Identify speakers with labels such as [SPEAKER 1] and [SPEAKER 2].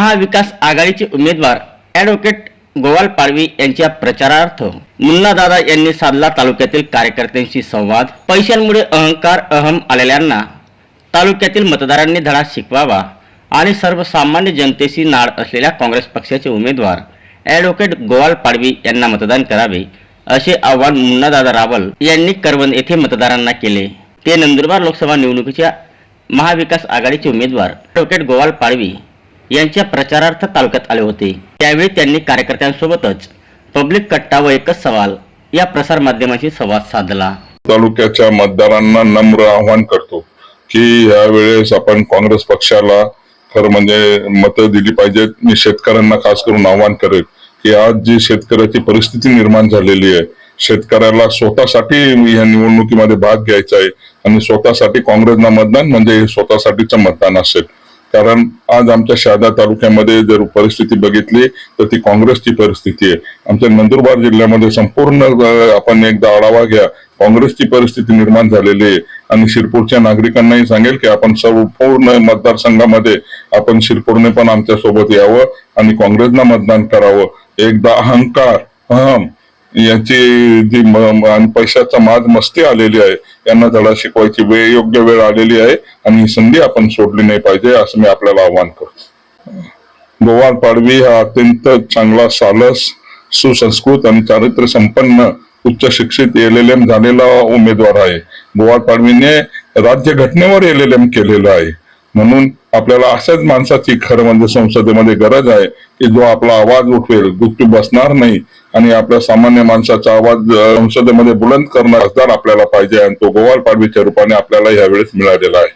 [SPEAKER 1] महाविकास आघाडीचे उमेदवार ॲडव्होकेट गोवाल पाडवी यांच्या प्रचारार्थ मुन्नादादा यांनी साधला तालुक्यातील कार्यकर्त्यांशी संवाद. पैशांमुळे अहंकार अहम आलेल्यांना तालुक्यातील मतदारांनी धडा शिकवावा आणि सर्वसामान्य जनतेशी नाळ असलेल्या काँग्रेस पक्षाचे उमेदवार ॲडव्होकेट गोवाल पाडवी यांना मतदान करावे असे आवाहन मुन्नादादा रावल यांनी करवंद येथे मतदारांना केले. ते नंदुरबार लोकसभा निवडणुकीच्या महाविकास आघाडीचे उमेदवार ॲडव्होकेट गोवाल पाडवी यांच्या प्रचारार्थ तालुक्यात आले होते. त्यावेळी त्यांनी कार्यकर्त्यांसोबतच पब्लिक कट्टा व एकच सवाल या प्रसारमाध्यमांशी संवाद साधला.
[SPEAKER 2] तालुक्याच्या मतदारांना नम्र आवाहन करतो की यावेळेस आपण काँग्रेस पक्षाला खरं म्हणजे मतं दिली पाहिजेत. मी शेतकऱ्यांना खास करून आवाहन करेल की आज जी शेतकऱ्याची परिस्थिती निर्माण झालेली आहे शेतकऱ्याला स्वतःसाठी या निवडणुकीमध्ये भाग घ्यायचा आहे आणि स्वतःसाठी काँग्रेसला मतदान म्हणजे स्वतःसाठीचं मतदान असेल. कारण आज आमच्या शहादा तालुक्यामध्ये जर परिस्थिती बघितली तर ती काँग्रेसची परिस्थिती आहे. आमच्या नंदुरबार जिल्ह्यामध्ये संपूर्ण आपण एकदा आढावा घ्या. काँग्रेसची परिस्थिती निर्माण झालेली आहे. आणि शिरपूरच्या नागरिकांनाही सांगेल की आपण सर्व पूर्ण मतदारसंघामध्ये आपण शिरपूरने पण आमच्यासोबत यावं आणि काँग्रेसला मतदान करावं. एकदा अहंकार अहम यांची जी आणि पैशाचा माज मस्ती आलेली आहे यांना धडा शिकवायची वेळ योग्य वेळ आलेली आहे आणि ही संधी आपण सोडली नाही पाहिजे असं मी आपल्याला आवाहन करतो. गोवाल पाडवी हा अत्यंत चांगला सालस सुसंस्कृत आणि चारित्र्य संपन्न उच्च शिक्षित एल एल एम झालेला उमेदवार आहे. गोवाल पाडवीने राज्य घटनेवर एल एल एम केलेलं आहे. म्हणून आपल्याला अशाच माणसाची खरं म्हणजे संसदेमध्ये गरज आहे की जो आपला आवाज उठवेल गुप्ती बसणार नाही आणि आपल्या सामान्य माणसाचा आवाज संसदेमध्ये बुलंद करणार आपल्याला पाहिजे आणि तो गोवाल पाडवीच्या रूपाने आपल्याला यावेळेस मिळालेला आहे.